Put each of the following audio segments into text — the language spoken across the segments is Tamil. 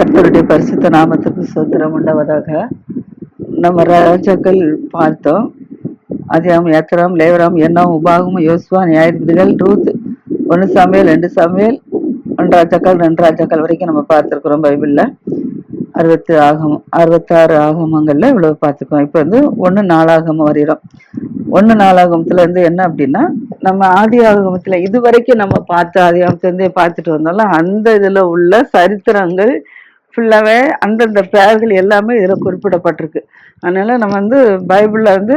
கர்த்தருடைய பரிசுத்த நாமத்துக்கு சோத்திரம் உண்டவதாக. நம்ம ராஜாக்கள் பார்த்தோம். அதிகாரம் ஏத்தராம் லேவராம் எண்ணம் உபாகம் யோசுவா நியாயதிபதிகள் ரூத் ஒன்று சமையல் ரெண்டு சமையல் ஒன்று ராஜாக்கள் ரெண்டு ராஜாக்கள் வரைக்கும் நம்ம பார்த்துருக்குறோம் பைபிளில். அறுபத்தி ஆகமம் அறுபத்தாறு ஆகமங்களில் இவ்வளவு பார்த்துக்கோம் இப்போ வந்து ஒன்று நாலாகமம் வரைகிறோம் ஒன்று நாலாகமத்துல வந்து என்ன அப்படின்னா நம்ம ஆதி ஆகமத்தில் இது வரைக்கும் நம்ம பார்த்த ஆதி ஆகமத்துலேருந்தே பார்த்துட்டு வந்தாலும் அந்த இதில் உள்ள சரித்திரங்கள் ஃபுல்லாகவே அந்தந்த பேர்கள் எல்லாமே இதில் குறிப்பிடப்பட்டிருக்கு. அதனால் நம்ம வந்து பைபிளில் வந்து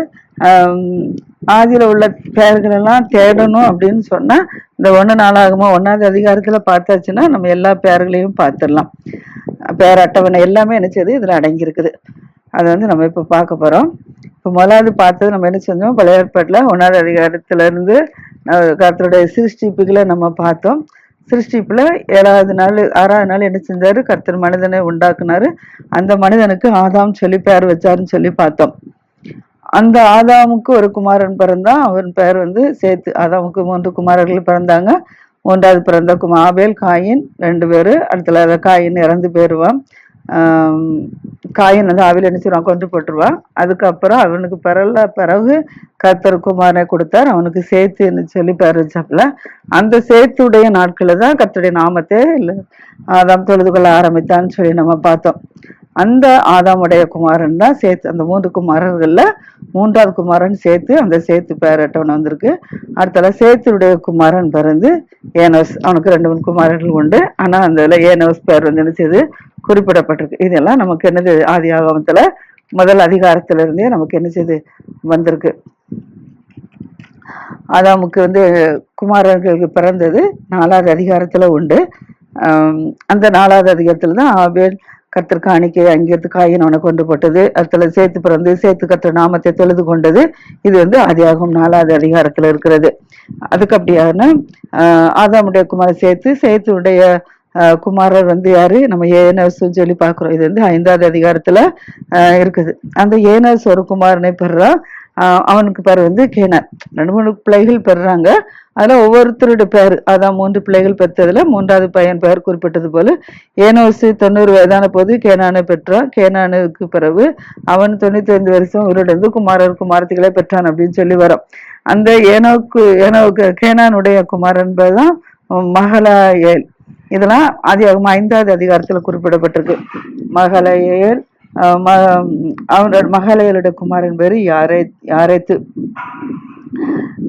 ஆதியில் உள்ள பெயர்கள் எல்லாம் தேடணும் அப்படின்னு சொன்னால் இந்த ஒன்று நாளாகமோ ஒன்றாவது அதிகாரத்தில் பார்த்தாச்சுன்னா நம்ம எல்லா பெயர்களையும் பார்த்துடலாம். பேர் அட்டவணை எல்லாமே நினச்சது இதில் அடங்கியிருக்குது. அதை வந்து நம்ம இப்போ பார்க்க போகிறோம் இப்போ முதலாவது பார்த்தது நம்ம என்ன செஞ்சோம்? பழைய ஏற்பாட்டில் ஒன்றாவது அதிகாரத்திலேருந்து இருந்து சிருஷ்டிப்புகளை நம்ம பார்த்தோம். சிருஷ்டிப்பில் ஏழாவது நாள் ஆறாவது நாள் என்ன செஞ்சார்? கர்த்தர் மனிதனை உண்டாக்குனாரு. அந்த மனிதனுக்கு ஆதாம் சொல்லி பேர் வச்சாருன்னு சொல்லி பார்த்தோம். அந்த ஆதாமுக்கு ஒரு குமாரன் பிறந்தான். அவன் பேர் வந்து சேத்து ஆதாமுக்கு மூன்று குமாரர்கள் பிறந்தாங்க. மூன்றாவது பிறந்த குமா ஆபேல் காயின் ரெண்டு பேர். அடுத்த காயின் இறந்து போயிடுவான் காயின் வந்து ஆவில என்ன கொண்டு போட்டுருவான். அதுக்கப்புறம் அவனுக்கு பிறல பிறகு கர்த்தர் குமாரனை கொடுத்தார். அவனுக்கு சேத்துன்னு சொல்லி பேர் வச்சாப்புல. அந்த சேத்துடைய நாட்களில் தான் கத்தருடைய நாமத்தை இல்லை ஆதாம் தொழுது கொள்ள ஆரம்பித்தான்னு சொல்லி நம்ம பார்த்தோம். அந்த ஆதாமுடைய குமாரன் தான் சேத்து அந்த மூன்று குமாரர்களில் மூன்றாவது குமாரன் சேர்த்து அந்த சேத்து பேரட்டவன் வந்திருக்கு. அடுத்தால சேத்துடைய குமாரன் பிறந்து ஏனோஸ். அவனுக்கு ரெண்டு மூணு குமாரர்கள் உண்டு. ஆனால் அந்த ஏனோஸ் பேர் வந்து என்ன குறிப்பிடப்பட்டிருக்கு. இதெல்லாம் நமக்கு என்னது ஆதி ஆகமத்துல முதல் அதிகாரத்துல இருந்தே நமக்கு என்ன செய்து வந்திருக்கு. ஆதாமுக்கு வந்து குமாரர்களுக்கு பிறந்தது நாலாவது அதிகாரத்துல உண்டு. அந்த நாலாவது அதிகாரத்துல தான் ஆபேல் கர்த்தர் காணிக்கை அங்கிருந்து காயின் அவனை கொண்டு போட்டது. அதுல சேர்த்து பிறந்து சேர்த்து கத்திர நாமத்தை தொழுது கொண்டது. இது வந்து ஆதியாகும் நாலாவது அதிகாரத்துல இருக்கிறது. அதுக்கு அப்படியான ஆஹ், ஆதாமுடைய குமாரை சேர்த்து சேத்துடைய குமாரர் வந்து யாரு? நம்ம ஏனஸ் சொல்லி பார்க்குறோம் இது வந்து ஐந்தாவது அதிகாரத்துல இருக்குது. அந்த ஏனஸ் ஒரு குமாரனை பெறுறான் அவனுக்கு பேர் வந்து கேனான் ரெண்டு மூணு பிள்ளைகள் பெறுறாங்க அதில் ஒவ்வொருத்தருடைய பேர் அதான் மூன்று பிள்ளைகள் பெற்றதுல மூன்றாவது பையன் பெயர் குறிப்பிட்டது போல ஏனோசு தொண்ணூறு வயதான போது கேனானை பெற்றான். கேனானுக்கு பிறகு அவன் தொண்ணூத்தி ஐந்து வருஷம் இவரிடந்து குமாரர் குமாரத்திகளை பெற்றான் அப்படின்னு சொல்லி வரும். அந்த ஏனோக்கு ஏனோக்கு கேனானுடைய குமாரன் பேர் தான் இதெல்லாம் அதிகம் ஐந்தாவது அதிகாரத்தில் குறிப்பிடப்பட்டிருக்கு. மகளையர் ம- அவனோட மகளையலுடைய குமாரன் பேரு யாரே யாரேத்து.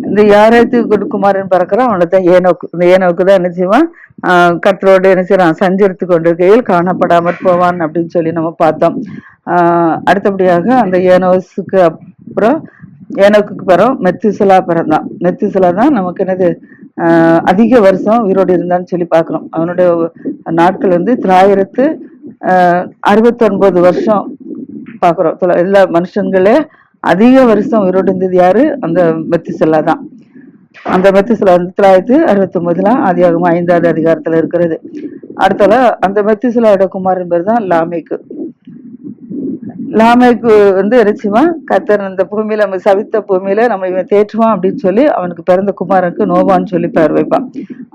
இந்த யாரேத்து குமாரன் பிறக்கிறான் அவனை தான் ஏனோக்கு. இந்த ஏனோக்கு தான் என்ன செய்வான்? ஆஹ் கர்த்தரோடு என்ன செய்யறான் சஞ்சரித்து கொண்டிருக்கையில் காணப்படாமற் போவான் அப்படின்னு சொல்லி நம்ம பார்த்தோம். அடுத்தபடியாக அந்த ஏனோஸுக்கு அப்புறம் ஏனோக்கு பிறகு மெத்துசலா பிறந்தான். மெத்துசலா தான் நமக்கு என்னது? அதிக வருஷம் உயிரோடு இருந்தான்னு சொல்லி பார்க்குறோம். அவனுடைய நாட்கள் வந்து தொள்ளாயிரத்து அறுபத்தொன்பது வருஷம் பார்க்குறோம். எல்லா மனுஷங்களே அதிக வருஷம் உயிரோடு இருந்தது யாரு? அந்த மெத்திசல்லா தான். அந்த மெத்திசலா வந்து தொள்ளாயிரத்து அறுபத்தி ஒன்பதுல ஐந்தாவது அதிகாரத்தில் இருக்கிறது. அடுத்தால அந்த மெத்திசலாவோட குமாரன் பேர் தான் லாமேக்கு. லாமேக்கு வந்து எரிச்சுவான் கத்தர் இந்த பூமியில நம்ம சவித்த பூமியில நம்ம இவன் தேற்றுவான் அப்படின்னு சொல்லி அவனுக்கு பிறந்த குமாரனுக்கு நோவான்னு சொல்லி பெயர் வைப்பான்.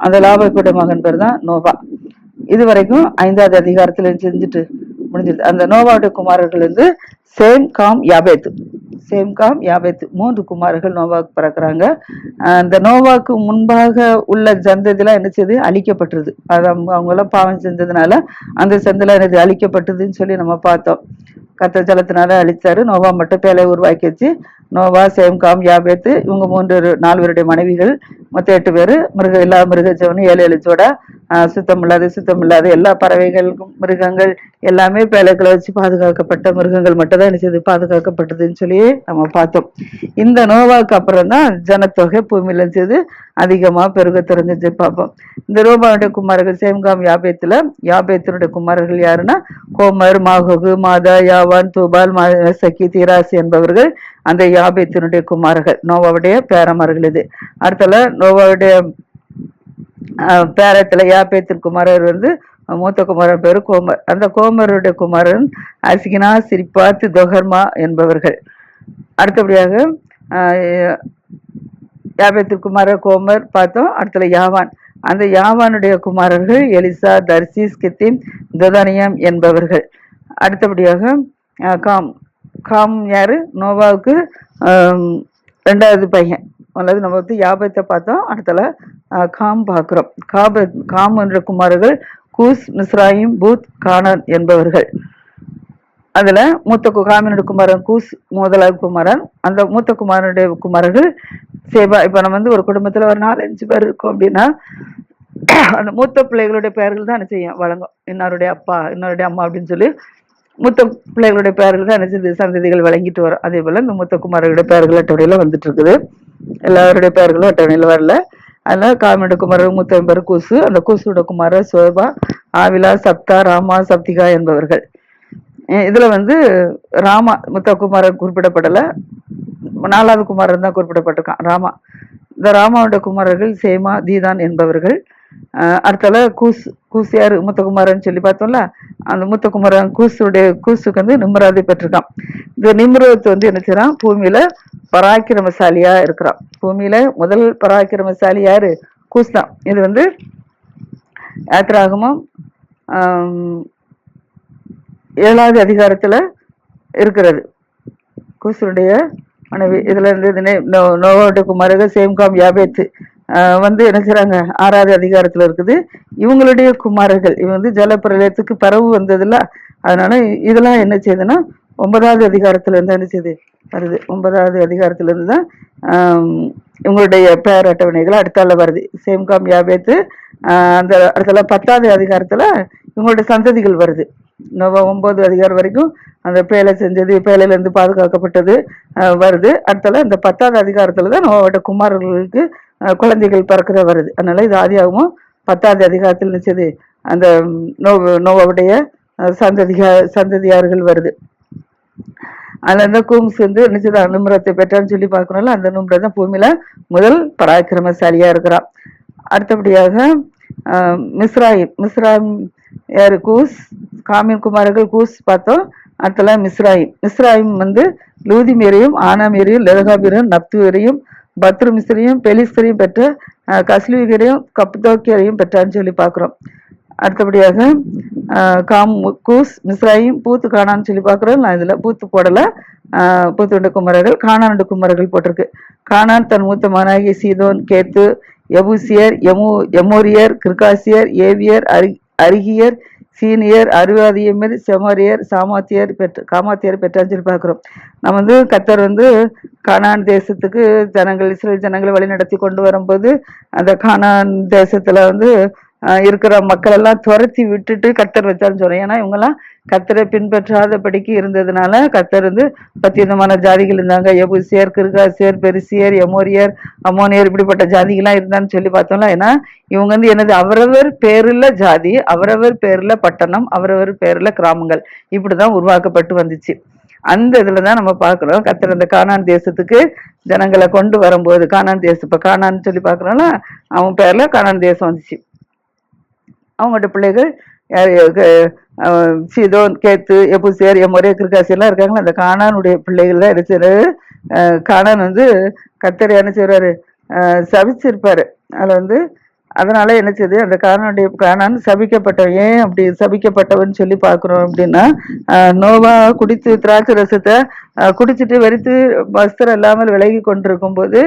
அந்த லாமேக்குடைய மகன் பேர் தான் நோவா. இது வரைக்கும் ஐந்தாவது அதிகாரத்துல செஞ்சுட்டு முடிஞ்சிருது. அந்த நோவாவுடைய குமாரர்கள் வந்து Shem Ham Japheth. Shem Ham Japheth. மூன்று குமாரர்கள் நோவாவுக்கு பிறக்கிறாங்க. அந்த நோவாக்கு முன்பாக உள்ள சந்ததிலாம் என்ன செய்யுது அழிக்கப்பட்டுருது. அது அவங்க அவங்க எல்லாம் பாவம் செஞ்சதுனால அந்த சந்ததிலாம் என்னது அழிக்கப்பட்டதுன்னு சொல்லி நம்ம பார்த்தோம். கத்த ஜலத்தினால அழித்தாரு நோவா மட்டும் பேலை உருவாக்கி வச்சு நோவா சேம்காம் யாபேத்து இவங்க மூன்று நாலு பேருடைய மனைவிகள் மொத்தம் எட்டு பேர் மிருக எல்லா மிருக ஜவனி ஏழு எழுச்சோட சுத்தம் இல்லாத சுத்தம் இல்லாத எல்லா பறவைகளுக்கும் மிருகங்கள் எல்லாமே பேலைகளை வச்சு பாதுகாக்கப்பட்ட மிருகங்கள் மட்டும் தான் என்ன பாதுகாக்கப்பட்டதுன்னு சொல்லி நம்ம பார்த்தோம். இந்த நோவாவுக்கு அப்புறம் தான் ஜனத்தொகை பூமியில செய்து அதிகமாக பெருக தெரிஞ்சு பார்ப்போம் இந்த ரோபாவுடைய குமாரர்கள் சேம்காம் யாபேத்தில் யாபேத்தினுடைய குமாரர்கள் யாருன்னா கோமர் மாகோகு மாதா யாவான் தூபால் சக்கி தீராசி என்பவர்கள் அந்த யாபேத்தினுடைய குமாரர்கள் நோவாவுடைய பேரமார்கள் இது. அடுத்தல நோவாவுடைய பேரத்தில் யாபேத்தின் குமாரர் வந்து மூத்த குமாரன் பேர் கோமர். அந்த கோமருடைய குமாரன் அசிகினா சிரிப்பாத்து தொகர்மா என்பவர்கள். அடுத்தபடியாக ஆஹ் குமார கோமர் பார்த்தோம். அடுத்தல யாவான். அந்த யாவானுடைய குமாரர்கள் எலிசா தர்சீஸ் கித்திம் துதனியம் என்பவர்கள். அடுத்தபடியாக காம் காம் யாரு? நோவாவுக்கு ரெண்டாவது பையன். அல்லது நம்ம வந்து யாபத்தை பார்த்தோம். அடுத்தல காம் பார்க்குறோம். காப காம் என்ற குமாரர்கள் கூஸ் மிஸ்ராயிம் பூத் கானான் என்பவர்கள். அதுல மூத்த கு- காமினுடைய குமாரன் கூஸ் முதலாவது குமாரன். அந்த மூத்த குமாரனுடைய குமாரர்கள் சேபா இப்ப நம்ம வந்து ஒரு குடும்பத்துல ஒரு நாலஞ்சு பேர் இருக்கோம் அப்படின்னா அந்த மூத்த பிள்ளைகளுடைய பெயர்கள் தான் என்ன செய்யும்? வழங்கும். இன்னாருடைய அப்பா இன்னொருடைய அம்மா அப்படின்னு சொல்லி மூத்த பிள்ளைகளுடைய பெயர்கள் தான் என்ன செய்யுது சந்ததிகள் வழங்கிட்டு வரும். அதே போல இந்த மூத்த குமாரர்களுடைய பெயர்கள் அட்டவணையில வந்துட்டு இருக்குது எல்லாருடைய பெயர்களும் அட்டவணையில வரல. அதனால காமியோட குமாரர் மூத்த பேர் கூசு அந்த கூசுடைய குமாரர் Seba Havilah Sabtah Raamah Sabtechah என்பவர்கள். இதில் வந்து ராமா முத்தகுமாரன் குறிப்பிடப்படலை. நாலாவது குமாரன் தான் குறிப்பிடப்பட்டிருக்கான் ராமா. இந்த ராமாவோட குமாரர்கள் சேமா தீதான் என்பவர்கள். அடுத்தால கூஸ் கூஸ் முத்தகுமாரன் சொல்லி பார்த்தோம்ல அந்த முத்தகுமாரன் கூசுடைய கூசுக்கு வந்து நிம்மராதி பெற்றிருக்கான். இந்த நிம்ரோத் வந்து என்ன செய்றான்? பூமியில பராக்கிரமசாலியா இருக்கிறான். பூமியில முதல் பராக்கிரமசாலி யாரு? கூஸ் தான். இது வந்து யாத்திராகமும் ஏழாவது அதிகாரத்தில் இருக்கிறது. கூசுருடைய மனைவி இதில் இருந்து இது நே- நோ- நோவாவுடைய குமாரக சேம்காம் யாபேத்து வந்து என்ன செய்கிறாங்க ஆறாவது அதிகாரத்தில் இருக்குது. இவங்களுடைய குமாரர்கள் இவங்க வந்து ஜலப்பிரளயத்துக்கு பரவு வந்ததில்ல அதனால இதெல்லாம் என்ன செய்யுதுன்னா ஒன்பதாவது அதிகாரத்திலேருந்து என்ன செய்யுது வருது. ஒன்பதாவது அதிகாரத்திலேருந்து தான் இவங்களுடைய பெயர் அட்டவணைகள் அடுத்தால வருது. சேம்காம் யாபேத்து அந்த அடுத்தால பத்தாவது அதிகாரத்தில் இவங்களுடைய சந்ததிகள் வருது. நோவா ஒன்பது அதிகாரம் வரைக்கும் அந்த பேலை செஞ்சது பேலையிலேருந்து பாதுகாக்கப்பட்டது வருது. அடுத்தால இந்த பத்தாவது அதிகாரத்தில் தான் நோவாவோட குமாரர்களுக்கு குழந்தைகள் பிறக்கிற வருது. அதனால இது ஆதியாகவும் பத்தாவது அதிகாரத்தில் நிச்சயது அந்த நோ நோவாவுடைய சந்ததிகா சந்ததியார்கள் வருது. அதில் இந்த கூம்ஸ் வந்து நிச்சயதா அனுமரத்தை பெற்றான்னு சொல்லி பார்க்கணும்ல அந்த நிமிரம் தான் பூமியில் முதல் பராக்கிரமசாலியாக இருக்கிறான் அடுத்தபடியாக மிஸ்ராயிம் மிஸ்ராயிம் யாரு? கூஸ் காமின் குமாரர்கள் கூஸ் பார்த்தோம். அடுத்தல மிஸ்ராயிம் மிஸ்ராயிம் வந்து லூதி மேரையும் ஆனா ஆனாமேரையும் லெதகாபீரையும் நப்துவரையும் பத்ரு மிஸ்ரையும் பெலிஸ்தரையும் பெற்ற கஸ்லீகரையும் கஸ்லூகரையும் கப்தோக்கியரையும் பெற்றான்னு சொல்லி பார்க்குறோம். அடுத்தபடியாக காம் கூஸ் மிஸ்ராயும் பூத்து காணான்னு சொல்லி பார்க்குறோம். நான் இதில் பூத்து போடலை. பூத்துண்டு குமரர்கள் காணாண்டு குமரர்கள் போட்டிருக்கு. காணான் தன் மூத்த மகனாகிய சீதோன் கேத்து எபூசியர் எமு எமோரியர் கிர்காசியர் ஏவியர் அரி அருகியர் சீனியர் அருவாதியமர் செமரியர் சாமாத்தியர் பெற்று காமாத்தியர் பெற்றான்னு சொல்லி பார்க்குறோம். நம்ம வந்து கத்தர் வந்து கானான் தேசத்துக்கு ஜனங்கள் இஸ்ரேல் ஜனங்களை வழிநடத்தி கொண்டு வரும்போது அந்த கானான் தேசத்தில் வந்து இருக்கிற மக்கள் எல்லாம் துரத்தி விட்டுட்டு கத்தர் வச்சான்னு சொல்றேன். ஏன்னா இவங்கெல்லாம் கத்தரை பின்பற்றாதபடிக்கு இருந்ததுனால கத்தர் வந்து பத்து விதமான ஜாதிகள் இருந்தாங்க. எபுசியர் சேர் பெருசியர் எமோரியர் அமோனியர் இப்படிப்பட்ட ஜாதிகள்லாம் இருந்தான்னு சொல்லி பார்த்தோம்ல. ஏன்னா இவங்க வந்து என்னது? அவரவர் பேருல ஜாதி அவரவர் பேரில் பட்டணம் அவரவர் பேரில் கிராமங்கள் இப்படிதான் உருவாக்கப்பட்டு வந்துச்சு. அந்த இதில் தான் நம்ம பார்க்குறோம். கத்தர் அந்த காணான் தேசத்துக்கு ஜனங்களை கொண்டு வரும்போது காணான் தேசம் இப்ப காணான்னு சொல்லி பார்க்கறோம்ல அவன் பேர்ல காணான் தேசம் வந்துச்சு. அவங்களோட பிள்ளைகள் யார் சீதோன் கேத்து எபுசியர் எம்முறை கிருக்காசி எல்லாம் இருக்காங்களா அந்த காணானுடைய பிள்ளைகள் தான் இருக்கிறாரு காணான் வந்து கத்தரை என்ன செய்றாரு? சபிச்சிருப்பார். அதில் வந்து அதனால் என்ன செய்யுது அந்த காணனுடைய காணான் சபிக்கப்பட்டவன் ஏன் அப்படி சபிக்கப்பட்டவன் சொல்லி பார்க்குறோம் அப்படின்னா நோவா குடித்து திராட்சை ரசத்தை குடிச்சிட்டு வெறித்து வஸ்திரம் இல்லாமல் விலகி கொண்டிருக்கும் போது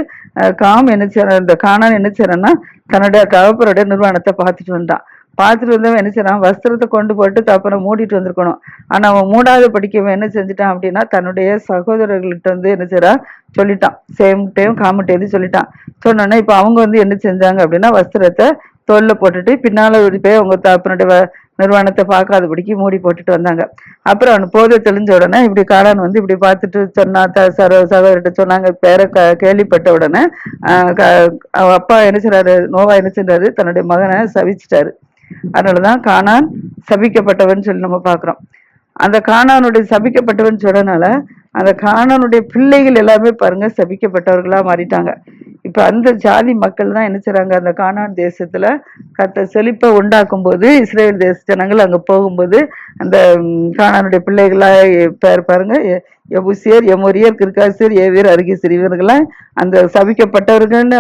காம் என்ன செய்யறான் இந்த காணான் என்ன செய்யறான்னா தன்னுடைய தகப்பருடைய நிர்வாணத்தை பார்த்துட்டு வந்தான். பார்த்துட்டு வந்தவன் என்ன செய்யறான் வஸ்திரத்தை கொண்டு போட்டு தப்பனை மூடிட்டு வந்திருக்கணும். ஆனால் அவன் மூடாத படிக்கவன் என்ன செஞ்சுட்டான் அப்படின்னா தன்னுடைய சகோதரர்கள்ட்ட வந்து என்ன செய்யறான் சொல்லிட்டான். சேம்கிட்டையும் காமட்டையும் சொல்லிட்டான். சொன்னோன்னே இப்போ அவங்க வந்து என்ன செஞ்சாங்க அப்படின்னா வஸ்திரத்தை தோல்ல போட்டுட்டு பின்னால போய் அவங்க தப்பனுடைய வ- நிர்வாணத்தை பார்க்காதபடிக்கு மூடி போட்டுட்டு வந்தாங்க. அப்புறம் அவன் போதை தெளிஞ்ச உடனே இப்படி காளான் வந்து இப்படி பார்த்துட்டு சொன்னா த சரோ சகோதரிட்ட சொன்னாங்க பேரை க கேள்விப்பட்ட உடனே க- அப்பா என்ன செய்றாரு நோவா என்ன செஞ்சாரு தன்னுடைய மகனை சவிச்சிட்டாரு. அதனாலதான் காணான் சபிக்கப்பட்டவன் சொல்லி நம்ம பாக்குறோம் அந்த காணானுடைய சபிக்கப்பட்டவன் சொல்றதுனால அந்த காணானுடைய பிள்ளைகள் எல்லாமே பாருங்க சபிக்கப்பட்டவர்களா மாறிட்டாங்க. இப்ப அந்த ஜாதி மக்கள் தான் என்ன செய்றாங்க? அந்த காணான் தேசத்துல கத்த செழிப்பை உண்டாக்கும் போது இஸ்ரேல் தேச ஜனங்கள் அங்க போகும்போது அந்த காணானுடைய பிள்ளைகளா பேர் பாருங்க எபுசியர் எமோரியர் கிர்காசியர் ஏவியர் அருகே சிறியவர்களா அந்த சபிக்கப்பட்டவர்கள்னு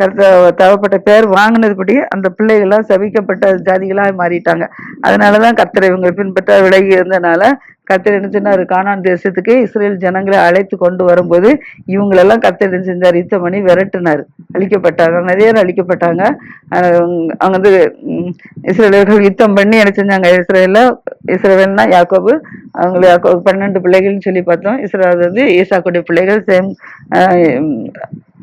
கருத்த தவப்பட்ட பேர் வாங்கினதுபடி அந்த பிள்ளைகள்லாம் சபிக்கப்பட்ட ஜாதிகளாக மாறிட்டாங்க. அதனாலதான் கர்த்தரை இவங்க பின்பற்ற விலகி இருந்தனால கர்த்தர் என்ன செஞ்சாரு கானான் தேசத்துக்கு இஸ்ரேல் ஜனங்களை அழைத்து கொண்டு வரும்போது இவங்களெல்லாம் கர்த்தர் என்ன செஞ்சார்? யுத்தம் பண்ணி விரட்டினார். அழிக்கப்பட்டாங்க. நிறைய பேர் அழிக்கப்பட்டாங்க. அவங்க வந்து இஸ்ரேலர்கள் யுத்தம் பண்ணி என்ன செஞ்சாங்க? இஸ்ரேல இஸ்ரேல்னா யாக்கோபு அவங்களை யாக்கோபு பன்னெண்டு பிள்ளைகள்னு சொல்லி பார்த்தோம். இஸ்ரேல் வந்து ஈசாக்குடைய பிள்ளைகள் சேம்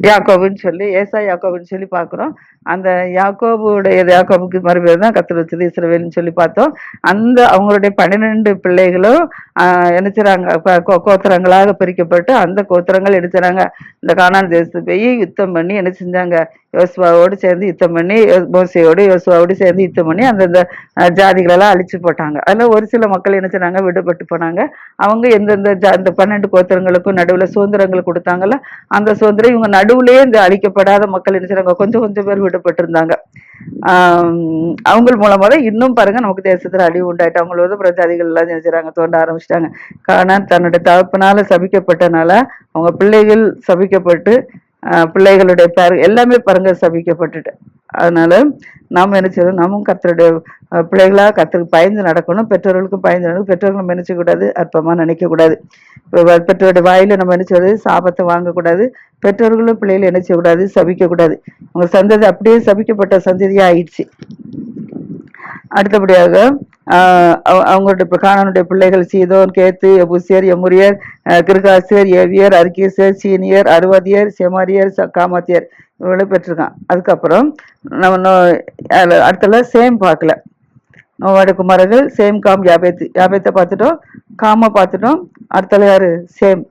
யாக்கோபுன்னு சொல்லி ஏசா யாக்கோபுன்னு சொல்லி பார்க்குறோம். அந்த யாக்கோபுடைய யாக்கோபுக்கு மறுபேர் தான் கத்தர் வச்சது இஸ்ரவேல்னு சொல்லி பார்த்தோம். அந்த அவங்களுடைய பன்னிரெண்டு பிள்ளைகளும் ஆஹ் என்ன கோ- கோத்திரங்களாக பிரிக்கப்பட்டு அந்த கோத்திரங்கள் எடுத்துறாங்க இந்த காணான் தேசத்து போய் யுத்தம் பண்ணி என்ன செஞ்சாங்க? யோசுவாவோடு சேர்ந்து யுத்தம் பண்ணி மோசையோடு யோசுவாவோடு சேர்ந்து யுத்தம் பண்ணி அந்தந்த ஜாதிகளெல்லாம் அழிச்சு போட்டாங்க. அதில் ஒரு சில மக்கள் என்ன செஞ்சாங்க விடுபட்டு போனாங்க. அவங்க எந்தெந்த ஜா இந்த பன்னெண்டு கோத்திரங்களுக்கும் நடுவில் சுதந்திரங்கள் கொடுத்தாங்கல்ல அந்த சுதந்திரம் இவங்க நடுவுலேயே இந்த அழிக்கப்படாத மக்கள் என்ன செய்றாங்க? கொஞ்சம் கொஞ்சம் பேர் விடு இருந்தாங்க ஆஹ் அவங்க மூலமா தான் இன்னும் பாருங்க நமக்கு தேசத்துல அழிவு உண்டாயிட்டு அவங்களோட பிரஜாதிகள் எல்லாம் என்ன தோண்ட ஆரம்பிச்சிட்டாங்க. காரணம் தன்னுடைய தகப்பனால சபிக்கப்பட்டனால அவங்க பிள்ளைகள் சபிக்கப்பட்டு பிள்ளைகளுடைய பேர் எல்லாமே பாருங்க சபிக்கப்பட்டுட்டு. அதனால நாம் என்ன செய்யணும்? நாமும் கர்த்தருடைய பிள்ளைகளாக பிள்ளைகளா பயந்து நடக்கணும். பெற்றோர்களுக்கும் பயந்து நடக்கணும். பெற்றோர்கள் நம்ம நினைச்ச நினைக்கக்கூடாது. இப்போ வ- பெற்றோருடைய வாயில நம்ம என்ன செய்யறது சாபத்தை வாங்கக்கூடாது. பெற்றோர்களும் பிள்ளைகளை என்ன செய்யக்கூடாது? சபிக்க சந்ததி அப்படியே சபிக்கப்பட்ட சந்ததியாக ஆயிடுச்சு அடுத்தபடியாக அவ- அவங்களுடைய காணனுடைய பிள்ளைகள் சீதோன் கேத்து எபுசியர் எமுரியர் கிருகாசியர் ஏவியர் அர்கீசர் சீனியர் அறுவதியர் செமாரியர் ச- காமாத்தியர் இவங்களை பெற்றிருக்கான் அதுக்கப்புறம் நம்ம நோ- அடுத்தல சேம் பார்க்கல. நோவாடு குமாரர்கள் சேம் காம் யாபேத்து யாபேத்தை பார்த்துட்டோம் காமை பார்த்துட்டோம் அடுத்தல யாரு? சேம்.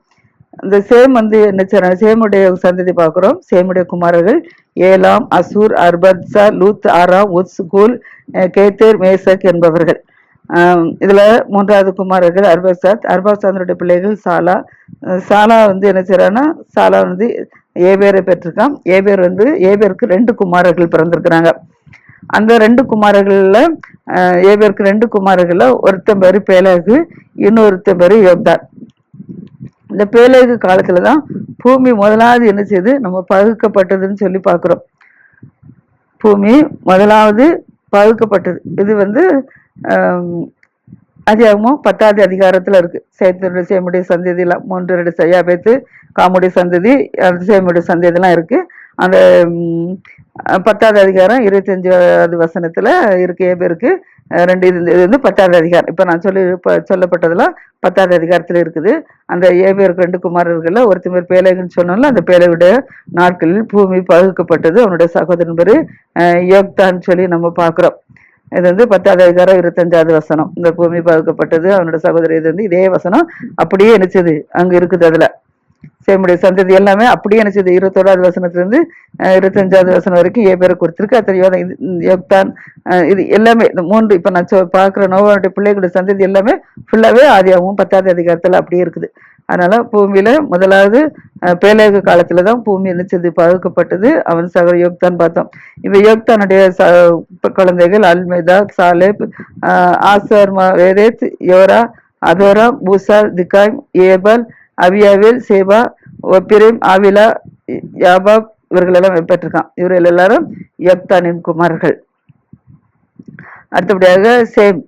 இந்த சேம் வந்து என்ன சேமுடைய சந்ததி பார்க்குறோம். சேமுடைய குமாரர்கள் ஏலாம் அசூர் அர்பத்சா லூத் ஆராம் உத்ஸ் கூல் கேத்தேர் மேசக் என்பவர்கள். இதில் மூன்றாவது குமாரர்கள் அர்பசாத் அர்பசாதனுடைய பிள்ளைகள் சாலா. சாலா வந்து என்ன செய்றான்னா சாலா வந்து ஏபேரை பெற்றிருக்கான். ஏபேர் வந்து ஏபேருக்கு ரெண்டு குமாரர்கள் பிறந்திருக்கிறாங்க. அந்த ரெண்டு குமாரர்களில் ஏபேருக்கு ரெண்டு குமாரர்களில் ஒருத்தன் பேர் பேலகு இன்னொருத்தன் பேர் யோக்தான் இந்த பேலகு காலத்துல தான் பூமி முதலாவது என்ன செய்யுது நம்ம பகுக்கப்பட்டதுன்னு சொல்லி பார்க்குறோம். பூமி முதலாவது பகுக்கப்பட்டது. இது வந்து ஆம், அதிகாரமும் பத்தாவது அதிகாரத்தில் இருக்கு. சேத்தனுடைய சேமுடைய சந்ததி எல்லாம் மூன்று ரெண்டு செய்யாபேத்து காமுடைய சந்ததி சேமுடைய சந்ததி எல்லாம் இருக்கு. அந்த பத்தாவது அதிகாரம் இருபத்தஞ்சாவது வசனத்தில் இருக்கு ஏபேருக்கு ரெண்டு இது இது வந்து பத்தாவது அதிகாரம். இப்போ நான் சொல்லி சொல்லப்பட்டதெல்லாம் பத்தாவது அதிகாரத்தில் இருக்குது. அந்த ஏபேருக்கு ரெண்டு குமாரர்கள்ல ஒருத்தர் பேர் பேலேகுன்னு சொன்னாலும் அந்த பேலையுடைய நாட்களில் பூமி பகுக்கப்பட்டது. அவனுடைய சகோதரன் பேர் யோக்தான்னு சொல்லி நம்ம பார்க்குறோம். இது வந்து பத்தாவது அதிகாரம் இருபத்தஞ்சாவது வசனம். இந்த பூமி பகுக்கப்பட்டது அவனோட சகோதரி இது வந்து இதே வசனம். அப்படியே நினைச்சது அங்கே இருக்குது அதில். சேமுடைய சந்ததி எல்லாமே அப்படியே நினைச்சது இருபத்தோராவது வசனத்துல இருபத்தஞ்சாவது வசனம் வரைக்கும் ஏ பேரை கொடுத்துருக்கு. அத்தனை யோதா இது யோக்தான் இது எல்லாமே இந்த மூன்று இப்போ நான் சொ- பார்க்கிற பிள்ளைகளுடைய சந்ததி எல்லாமே ஃபுல்லாகவே ஆதியாகவும் பத்தாவது அதிகாரத்தில் அப்படியே இருக்குது. அதனால பூமியில முதலாவது பேலேக காலத்தில் காலத்துல தான் பூமி நினைச்சது பகுக்கப்பட்டது. அவன் சகர யோக்தான் பார்த்தோம். இவன் யோக்தானுடைய ச- குழந்தைகள் அல்மேதா சாலேப் ஆசர்மா ஆசர் வேதேத் யோரா அதோரா பூசால் திகாய் ஏபல் அபியாவில் சேபா ஒப்பிரேம் ஆவிலா யாபாப் இவர்களெல்லாம் பெற்றிருக்கான் இவர்கள் எல்லாரும் யோக்தானின் குமார்கள் அடுத்தபடியாக சேம்.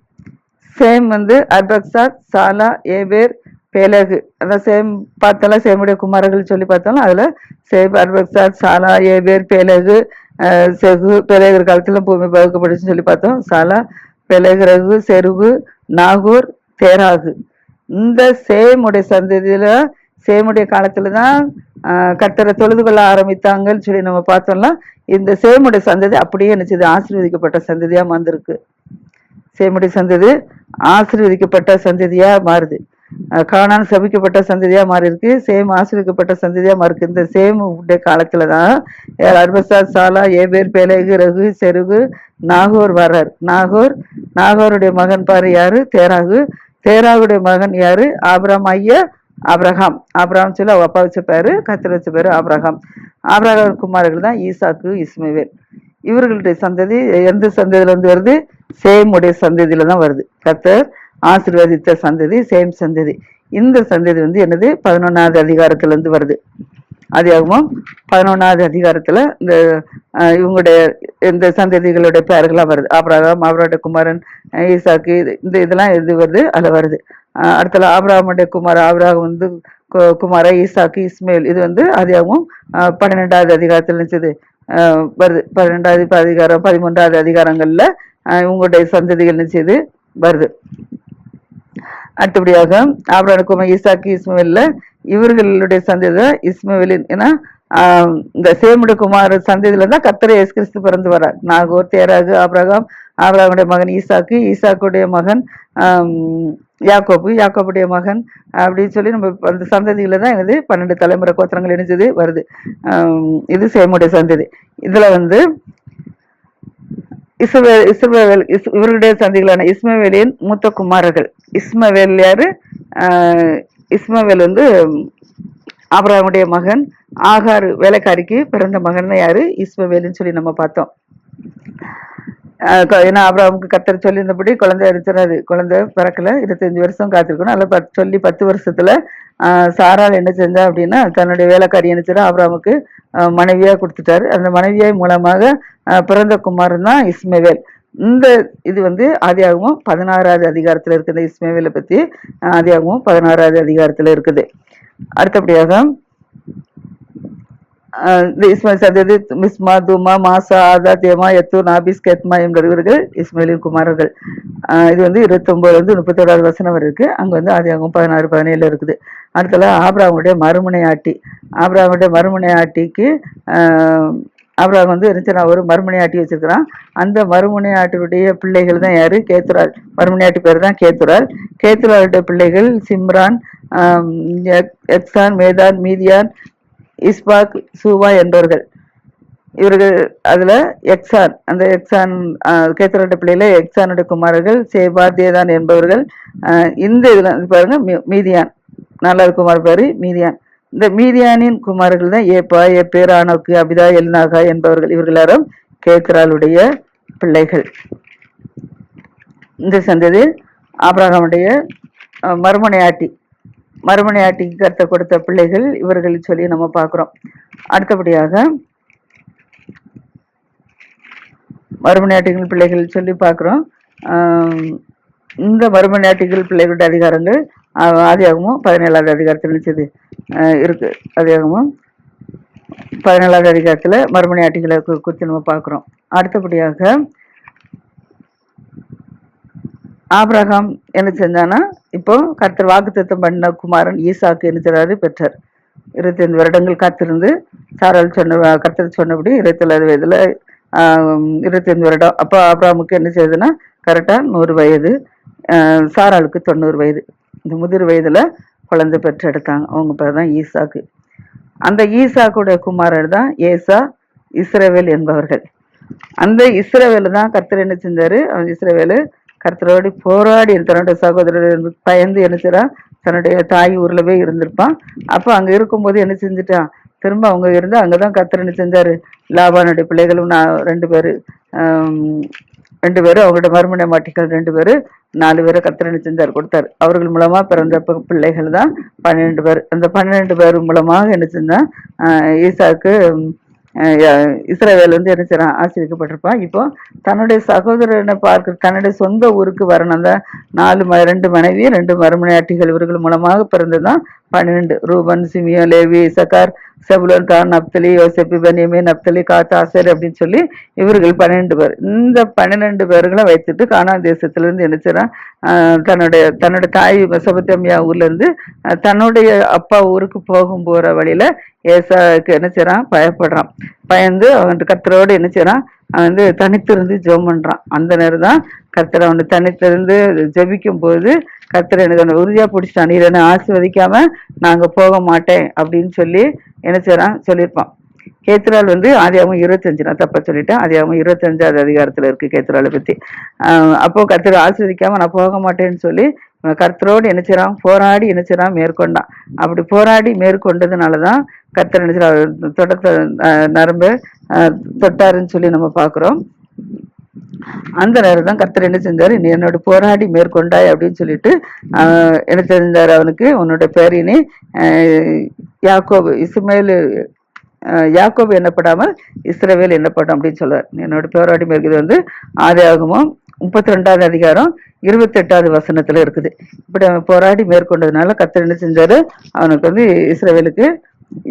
சேம் வந்து அர்பக்சாத் சாலா ஏபேர் பேலகு. அதான் சேம் பார்த்தாலும் சேமுடைய குமாரர்கள் சொல்லி பார்த்தாலும் அதில் Shem Arphaxad Salah Eber Peleg Segu பேலகர் காலத்துல பூமி பகுக்கப்படுச்சுன்னு சொல்லி பார்த்தோம். சாலா பேலகு ரகு செருகு நாகூர் தேராகு. இந்த சேமுடைய சந்ததியில் சேமுடைய காலத்தில் தான் கத்தரை தொழுது கொள்ள ஆரம்பித்தாங்கன்னு சொல்லி நம்ம பார்த்தோம்னா இந்த சேமுடைய சந்ததி அப்படியே நினைச்சது ஆசீர்வதிக்கப்பட்ட சந்ததியாக வந்திருக்கு சேமுடைய சந்ததி ஆசீர்வதிக்கப்பட்ட சந்ததியாக மாறுது. காணான் சபிக்கப்பட்ட சந்ததியா மாறி இருக்கு சேம் ஆசிரியக்கப்பட்ட சந்ததியா மாறி இருக்கு இந்த சேம் உடைய காலத்துலதான் அர்பசாத் சாலா ஏபேர் பேலகு ரகு செருகு நாகூர் வர்றார். நாகூர் நாகூருடைய மகன் பாரு யாரு? தேராகு. தேராவுடைய மகன் யாரு? ஆபிராம் ஐயா ஆபிரகாம். ஆபிரகாம் சொல்லி அவங்க அப்பா வச்ச பேரு கத்திர வச்ச பேரு அப்ரஹாம் ஆபிரகாம் குமார்கள் தான் ஈசாக்கு இஸ்மவேல். இவர்களுடைய சந்ததி எந்த சந்ததியில இருந்து வருது? சேம் உடைய சந்ததியில தான் வருது. கத்தர் ஆசீர்வதித்த சந்ததி சேம் சந்ததி. இந்த சந்ததி வந்து என்னது? பதினொன்னாவது அதிகாரத்துல இருந்து வருது. அதிகமும் பதினொன்றாவது அதிகாரத்தில் இந்த இவங்களுடைய இந்த சந்ததிகளுடைய பெயர்களாக வருது. ஆபிரகாம் அவருடைய குமாரன் ஈசாக்கு இது- இந்த இதெல்லாம் இது வருது அதில் வருது. அடுத்தல ஆபிரகாமுடைய குமார் ஆபிரகாம் வந்து குமார ஈசாக்கு இஸ்மேல் இது வந்து அதிகமும் பன்னிரெண்டாவது அதிகாரத்தில் இருந்துச்சு வருது. பன்னெண்டாவது அதிகாரம் பதிமூன்றாவது அதிகாரங்களில் இவங்களுடைய சந்ததிகள் நிச்சயது வருது. அடுத்தபடியாக ஆபிரகாம் ஈசாக்கு இஸ்மேலில் இவர்களுடைய சந்ததி தான் இஸ்மவேலின் ஏன்னா இந்த சேமுட குமார் சந்ததியில தான் கத்தரை எஸ் கிறிஸ்து பிறந்து வரார் நாகூர் தேராகு ஆபிரகாம் ஆப்ரகாமுடைய மகன் ஈசாக்கு ஈசாக்குடைய மகன் யாக்கோப்பு யாக்கோப்புடைய மகன் அப்படின்னு சொல்லி நம்ம அந்த சந்ததியில தான் எனது பன்னெண்டு தலைமுறை கோத்திரங்கள் இணைஞ்சது வருது. இது சேமுடைய சந்ததி இதுல வந்து இஸ்ரவேல் இஸ்ரவேல் இஸ்- இவர்களுடைய சந்திகளான இஸ்மவேலின் மூத்த குமாரர்கள். இஸ்மவேல் யாரு? இஸ்மவேல் வந்து ஆபிரகாமுடைய மகன் ஆகார் வேலைக்காரிக்கு பிறந்த மகன் தான் யாரு? இஸ்மவேல்னு சொல்லி நம்ம பார்த்தோம். ஏன்னா ஆபிரகாமுக்கு கத்தர் சொல்லியிருந்தபடி குழந்தை அடிச்சிடாது குழந்தை பிறக்கல. இருபத்தஞ்சு வருஷம் காத்திருக்கணும். அதில் பத் சொல்லி பத்து வருஷத்துல சாரால் என்ன செஞ்சா அப்படின்னா தன்னுடைய வேலைக்காரி நினைச்சிடா அப்ராமுக்கு ஆஹ் மனைவியா கொடுத்துட்டாரு. அந்த மனைவியாய் மூலமாக பிறந்த குமாரன் தான் இஸ்மவேல். இந்த இது வந்து ஆதியாகவும் பதினாறாவது அதிகாரத்தில் இருக்குது இஸ்மவேலை பற்றி ஆதியாகவும் பதினாறாவது அதிகாரத்தில் இருக்குது. அடுத்தபடியாக இந்த இஸ்மாயில் சந்ததி மிஸ்மா துமா மாசா ஆதா தேமா எத்து நாபிஸ் கேத்மா என்பவர்கள் இஸ்மாயிலின் குமாரர்கள். இது வந்து இருபத்தொம்போதுலேருந்து முப்பத்தோராவது வசனம் வரை இருக்கு. அங்கே வந்து ஆதியாகவும் பதினாறு பதினேழு இருக்குது. அடுத்தல ஆபிரகாமுடைய மறுமனை ஆட்டி ஆபிரகாமுடைய மறுமனை ஆட்டிக்கு அப்புறம் வந்து இருந்துச்சு ஒரு மறுமனையாட்டி வச்சிருக்கிறான். அந்த மறுமனை ஆட்டினுடைய பிள்ளைகள் தான் யாரு? கேத்துரால் மறுமனையாட்டி பேர் தான் கேத்துரால் கேத்துராளுடைய பிள்ளைகள் சிம்ரான் எக்ஸான் எக்- மேதான் மீதியான் இஸ்பாக் சூவா என்பவர்கள். இவர்கள் அதுல எக்ஸான். அந்த எக்ஸான் கேத்தரோட பிள்ளையில எக்ஸானுடைய குமாரர்கள் சேபா தேதான் என்பவர்கள். இந்த இதுல பாருங்க மீதியான். நாலாவது குமார் பேர் மீதியான். இந்த மீதியானின் குமார்கள் தான் ஏப்பா ஏ பேரானோக்கு அபிதா எல்நாகா என்பவர்கள் இவர்கள் எல்லாரும் கேத்ராளுடைய பிள்ளைகள். இந்த சந்ததி ஆபிரகமுடைய மறுமனையாட்டி மறுமனையாட்டிக்கு கத்த கொடுத்த பிள்ளைகள் இவர்கள் சொல்லி நம்ம பார்க்குறோம். அடுத்தபடியாக மறுமனையாட்டிகள் பிள்ளைகள் சொல்லி பார்க்குறோம். இந்த மறுமனையாட்டிகள் பிள்ளைகளுடைய அதிகாரங்கள் ஆஹ், ஆதியாகமும் பதினேழாவது அதிகாரத்தில் நிச்சயது இருக்கு. ஆதியாகமும் பதினேழாவது அதிகாரத்தில் மறுமணி கு- குறித்து நம்ம பார்க்குறோம். அடுத்தபடியாக ஆபிரகாம் என்ன செஞ்சானா இப்போ கர்த்தர் வாக்குத்தத்தம் பண்ண குமாரன் ஈசாக்கு என்ன செய்றாரு? பெற்றார். இருபத்தைந்து வருடங்கள் காத்திருந்து சாரால் சொன்ன கர்த்தர் சொன்னபடி இருபத்தேழாவது வயதில் ஆஹ், இருபத்தைந்து வருடம். அப்போ ஆபிரகாமுக்கு என்ன செய்யுதுன்னா கரெக்டாக நூறு வயது சாராளுக்கு தொண்ணூறு வயது. இந்த முதிர் வயதில் குழந்தை பெற்றெடுத்தாங்க. அவங்க பேர் தான் ஈசாக்கு. அந்த ஈசாக்குடைய குமாரர் தான் ஏசா இஸ்ரேவேல் என்பவர்கள். அந்த இஸ்ரேவேல் தான் கர்த்தர் என்ன செஞ்சார்? அவன் இஸ்ரேவேலு கர்த்தரோடு போராடி தன்னுடைய சகோதரர் பயந்து என்ன செய்கிறான் தன்னுடைய தாய் ஊரில் போய் இருந்திருப்பான். அப்போ அங்கே இருக்கும்போது என்ன செஞ்சுட்டான்? திரும்ப அவங்க இருந்து அங்கதான் கர்த்தர் என்ன செஞ்சார்? லாபானுடைய பிள்ளைகளும் நான் ரெண்டு பேர் ரெண்டு பேரும் அவங்களோட மறுமண மாட்டிகள் ரெண்டு பேரும் நாலு பேரை கத்திரனு செஞ்சார் கொடுத்தாரு. அவர்கள் மூலமாக பிறந்த பிள்ளைகள் தான் பன்னிரெண்டு பேர். அந்த பன்னிரெண்டு பேர் மூலமாக என்ன செஞ்சால் ஈசாவுக்கு இஸ்ரேவேல் வந்து என்ன செய்யறான் ஆசிரியப்பட்டிருப்பான் இப்போ தன்னுடைய சகோதரனை பார்க்க தன்னுடைய சொந்த ஊருக்கு வரணும் அந்த நாலு ம ரெண்டு மனைவி ரெண்டு மறுமனையாட்டிகள் இவர்கள் மூலமாக பிறந்ததுதான் பன்னிரெண்டு Reuben Simeon Levi Issachar Zebulun Khan Naphtali யோசப்பி பனியமே நப்தலி காத் அப்படின்னு சொல்லி இவர்கள் பன்னிரெண்டு பேர். இந்த பன்னிரெண்டு பேர்களை வைத்துட்டு காணா தேசத்திலேருந்து என்ன தன்னுடைய தன்னுடைய தாய் மெசபத்தமியா ஊர்லேருந்து தன்னுடைய அப்பா ஊருக்கு போகும் போகிற வழியில் ஏசாவுக்கு என்ன பயப்படுறான். பயந்து அவன் கத்தரோடு என்ன அவன் வந்து தனித்திருந்து ஜெபம் பண்ணுறான் அந்த நேரம் தான் கர்த்தர் அவனை தனித்திருந்து ஜெபிக்கும் போது கர்த்தர் எனக்கு அவனை உறுதியா பிடிச்சிட்டான். நீர் என்னை ஆசிர்வதிக்காம நாங்க போக மாட்டேன் அப்படின்னு சொல்லி என்ன செய்யறான்? சொல்லியிருப்பான். கேத்துரால் வந்து ஆதியாகவும் இருபத்தஞ்சு நான் தப்பா சொல்லிட்டேன். ஆதியாகவும் இருபத்தஞ்சாவது அதிகாரத்துல இருக்கு கேத்துராலை பத்தி. அப்போ கர்த்தர் ஆசிர்வதிக்காம நான் போக மாட்டேன்னு சொல்லி கர்த்தரோடு என்ன போராடி என்ன மேற்கொண்டான். அப்படி போராடி மேற்கொண்டதுனால தான் கர்த்தர் என்ன செய்றார் நரம்பு தொட்டாருன்னு சொல்லி நம்ம பார்க்குறோம். அந்த நேரம் தான் கர்த்தர் என்ன செஞ்சாரு? நீ என்னோட போராடி மேற்கொண்டாய் அப்படின்னு சொல்லிட்டு என்ன செஞ்சார் அவனுக்கு? உன்னோட பேரினை யாக்கோபு இசுமேல் யாக்கோபு என்னப்படாமல் இஸ்ரேவேல் என்னப்படும் அப்படின்னு சொல்லுவார் என்னோட போராடி மேற்கிறது வந்து ஆதி ஆகமும் முப்பத்தி ரெண்டாவது அதிகாரம் இருபத்தெட்டாவது வசனத்துல இருக்குது. இப்படி அவன் போராடி மேற்கொண்டதுனால கத்தர் என்ன செஞ்சாரு? அவனுக்கு வந்து இஸ்ரவேலுக்கு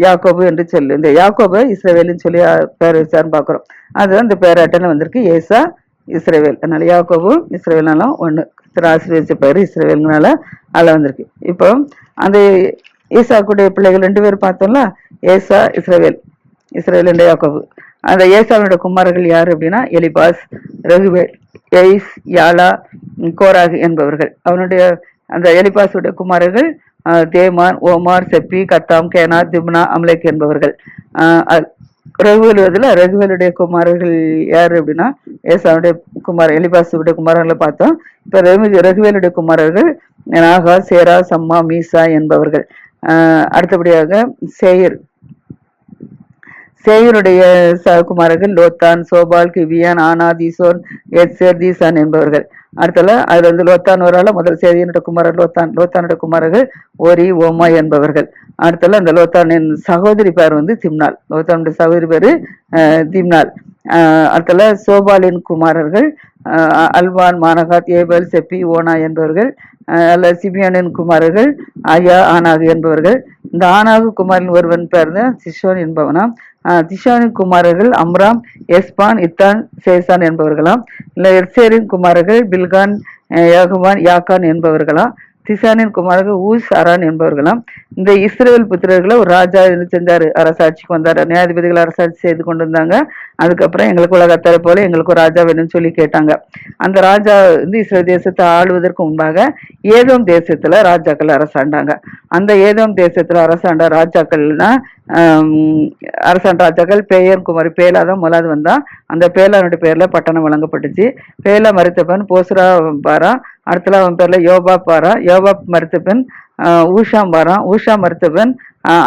யாக்கோபு என்று சொல்லு இந்த யாக்கோபு இஸ்ரேவேலுன்னு சொல்லி பேர் வச்சாருன்னு பார்க்குறோம் அது அந்த பேராட்டன்னு வந்திருக்கு. ஏசா இஸ்ரேவேல். அதனால யாக்கோபு இஸ்ரேவேல்னாலும் ஒன்று திரு ஆசீர்வதிச்ச பேர் இஸ்ரேவேலுங்கனால அதில் வந்திருக்கு. இப்போ அந்த ஈசாக்குடைய பிள்ளைகள் ரெண்டு பேர் பார்த்தோம்ல ஏசா இஸ்ரேவேல். இஸ்ரேவேல் என்ற யாக்கோபு. அந்த ஏசாவினுடைய குமாரர்கள் யார் அப்படின்னா எலிபாஸ் ரகுவேல் எய்ஸ் யாலா கோராகு என்பவர்கள். அவனுடைய அந்த எலிபாஸுடைய குமாரர்கள் தேமான் ஓமார் செப்பி கத்தாம் கேனா திம்னா அம்லேக் என்பவர்கள். ஆஹ், அ- ரகுவேலுடைய குமாரர்கள் யார் அப்படின்னா ஏசாவுடைய குமார் எலிபாசுடைய குமாரர்களை பார்த்தோம். இப்போ ரகு ரகுவேலுடைய குமாரர்கள் நாகா சேரா சம்மா மீசா என்பவர்கள். ஆஹ், அடுத்தபடியாக சேயர். சேயருடைய சகுமாரர்கள் லோத்தான் சோபால் கிவியான் ஆனா தீசோன் எத்சேர் தீசான் என்பவர்கள். அடுத்தல அதுல வந்து லோத்தான் வரால முதல் சேதியனுடைய குமாரர் லோத்தான் லோத்தானுடைய குமாரர்கள் ஓரி ஓமா என்பவர்கள். அடுத்தல அந்த லோத்தானின் சகோதரி பேர் வந்து திம்னால். லோத்தானுடைய சகோதரி பேரு திம்னால். திம்னாள் அடுத்தல சோபாலின் குமாரர்கள் அல்வான் மானகாத் ஏபல் செப்பி ஓனா என்பவர்கள் அல்ல சிபியானின் குமாரர்கள் ஐயா ஆனாகு என்பவர்கள். இந்த ஆனாகு குமாரின் ஒருவன் பேர் தான் சிஷோன் என்பவனாம். திஷானின் குமாரர்கள் அம்ராம் எஸ்பான் இத்தான் சேசான் என்பவர்களாம். இல்லை எர்சேரின் குமாரர்கள் பில்கான் அஹ் யாகுவான் யாக்கான் என்பவர்களாம். திசானின் குமாரர்கள் ஊஸ் அரான் என்பவர்களாம். இந்த இஸ்ரேல் புத்திரர்களை ஒரு ராஜா என்ன செஞ்சாரு. அரசாட்சிக்கு வந்தார். நியாயாதிபதிகள் அரசாட்சி செய்து கொண்டு இருந்தாங்க அதுக்கப்புறம் எங்களுக்கு உலகத்தாரை போல எங்களுக்கு ஒரு ராஜா வேணும்னு சொல்லி கேட்டாங்க. அந்த ராஜா வந்து இஸ்ரேல் தேசத்தை ஆளுவதற்கு முன்பாக ஏதோம் தேசத்துல ராஜாக்கள் அரசாண்டாங்க. அந்த ஏதோம் தேசத்துல அரசாண்ட ராஜாக்கள்னா அரசன் ராஜாக்கள் பேயன் குமரி பேலா தான் முதலாவது வந்தான் அந்த பேலானுடைய பேரில் பட்டணம் வழங்கப்பட்டுச்சு. பேலா மறுத்தப்பன் போசுரா பாரா அடுத்தல அவன் பேரில் யோபா பாரா யோபா மறுத்தப்பன் ஆஹ் ஊஷாம் வாரான் ஊஷா மறுத்தப்பன்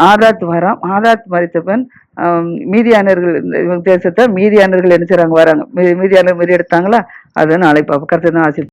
ஆதாத் வாரம் ஆதாத் மருத்தப்பன் மீதியானர்கள் இவங்க தேசத்தை மீதியானர்கள் என்ன செய்கிறாங்க வராங்க. மீ- மீதியானர் மீதி எடுத்தாங்களா? அதை நாளை பார்ப்போம். கருத்து தான் ஆசி